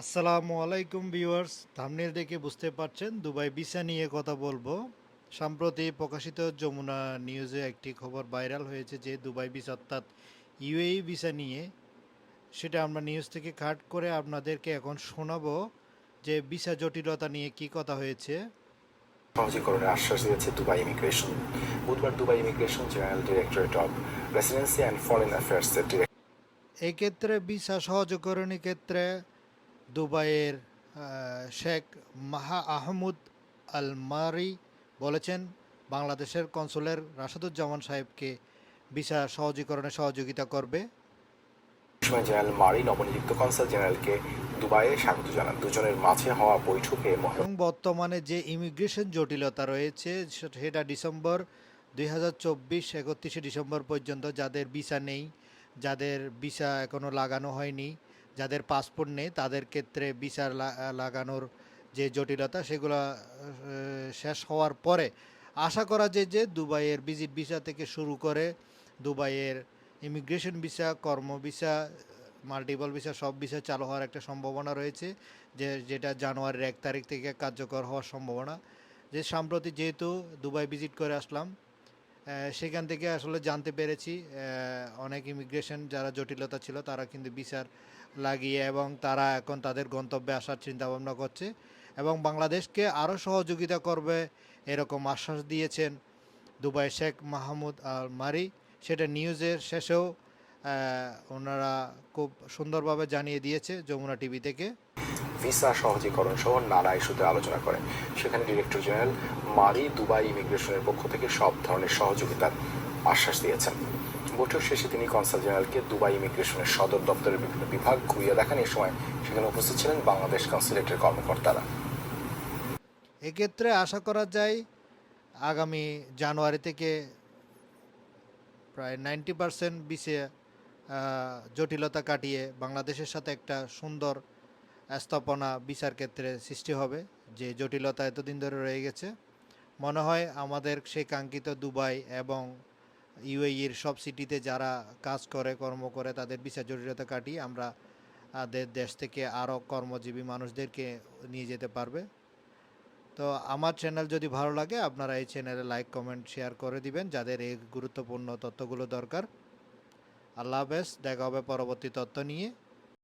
আসসালামু আলাইকুম viewers thumbnail দেখে বুঝতে পারছেন দুবাই ভিসা নিয়ে কথা বলব। সম্প্রতি প্রকাশিত যমুনা নিউজে একটি খবর ভাইরাল হয়েছে যে দুবাই ভিসা অর্থাৎ ইউএই ভিসা নিয়ে। সেটা আমরা নিউজ থেকে কাট করে আপনাদেরকে এখন শোনাবো যে ভিসা জটিলতা নিয়ে কি কথা হয়েছে। সহজীকরণের আশ্বাস দিয়েছে দুবাই ইমিগ্রেশন বুধবার Dubai immigration general directorate of residency and foreign অ্যাফেয়ার্সের director এক্ষেত্রে ভিসা সহজকরণের ক্ষেত্রে দুবাইয়ের শেখ মাহা আহমুদ আল মারি বলেছেন বাংলাদেশের কনসুলের রাশাদুজ্জামান সাহেবকে ভিসা সহজীকরণে সহযোগিতা করবে। জেনারেল মারি নবনিযুক্ত কনসাল জেনারেলকে দুবাইয়ে স্বাগত জানান। দুজনের মাঝে হওয়া বৈঠকে এবং বর্তমানে যে ইমিগ্রেশন জটিলতা রয়েছে সেটা ডিসেম্বর দুই হাজার চব্বিশ একত্রিশে ডিসেম্বর পর্যন্ত যাদের ভিসা নেই যাদের ভিসা এখনও লাগানো হয়নি যাদের পাসপোর্ট নেই, তাদের ক্ষেত্রে লা- লাগানোর যে জটিলতা, সেগুলো শেষ হওয়ার পরে আশা করা যায় যে দুবাইয়ের ভিজিট ভিসা থেকে শুরু করে দুবাইয়ের ইমিগ্রেশন ভিসা, কর্ম ভিসা, মাল্টিপল ভিসা, সব ভিসা চালু হওয়ার একটা সম্ভাবনা রয়েছে, যে যেটা জানুয়ারির এক তারিখ থেকে কার্যকর হওয়ার সম্ভাবনা। যে সাম্প্রতিক যেহেতু দুবাই ভিজিট করে আসলাম সেখান থেকে আসলে জানতে পেরেছি অনেক ইমিগ্রেশন যারা জটিলতা ছিল, তারা কিন্তু বিচার লাগিয়ে এবং তারা এখন তাদের গন্তব্যে আসার চিন্তাভাবনা করছে এবং বাংলাদেশকে আরও সহযোগিতা করবে এরকম আশ্বাস দিয়েছেন দুবাই শেখ মাহমুদ আল মারি সেটা নিউজের শেষেও ওনারা খুব সুন্দরভাবে জানিয়ে দিয়েছে যমুনা টিভি থেকে। ভিসা সহজীকরণ সহ নানা ইস্যুতে আলোচনা করেন। সেখানে ডিরেক্টর জেনারেল মারি দুবাই ইমিগ্রেশনের পক্ষ থেকে সব ধরনের সহযোগিতার আশ্বাস দিয়েছেন। বৈঠক শেষে তিনি কনসাল জেনারেলকে দুবাই ইমিগ্রেশনের সদর দপ্তরের বিভিন্ন বিভাগ ঘুরিয়ে দেখান। এই সময় সেখানে উপস্থিত ছিলেন বাংলাদেশ কনসুলেটের কর্মকর্তারা। এক্ষেত্রে আশা করা যায় আগামী জানুয়ারি থেকে প্রায় নাইনটি পারসেন্ট বিসে জটিলতা কাটিয়ে বাংলাদেশের সাথে একটা সুন্দর স্থাপনা বিচার ক্ষেত্রে সৃষ্টি হবে, যে জটিলতা এতদিন ধরে রয়ে গেছে। মনে হয় আমাদের সেই কাঙ্ক্ষিত দুবাই এবং ইউএইর সব সিটিতে যারা কাজ করে, কর্ম করে, তাদের বিচার জটিলতা কাটিয়ে আমরা আমাদের দেশ থেকে আরও কর্মজীবী মানুষদেরকে নিয়ে যেতে পারবে। তো আমার চ্যানেল যদি ভালো লাগে, আপনারা এই চ্যানেলে লাইক কমেন্ট শেয়ার করে দিবেন, যাদের এই গুরুত্বপূর্ণ তথ্যগুলো দরকার। আল্লাহ হাফেজ দেখা হবে পরবর্তী তথ্য নিয়ে।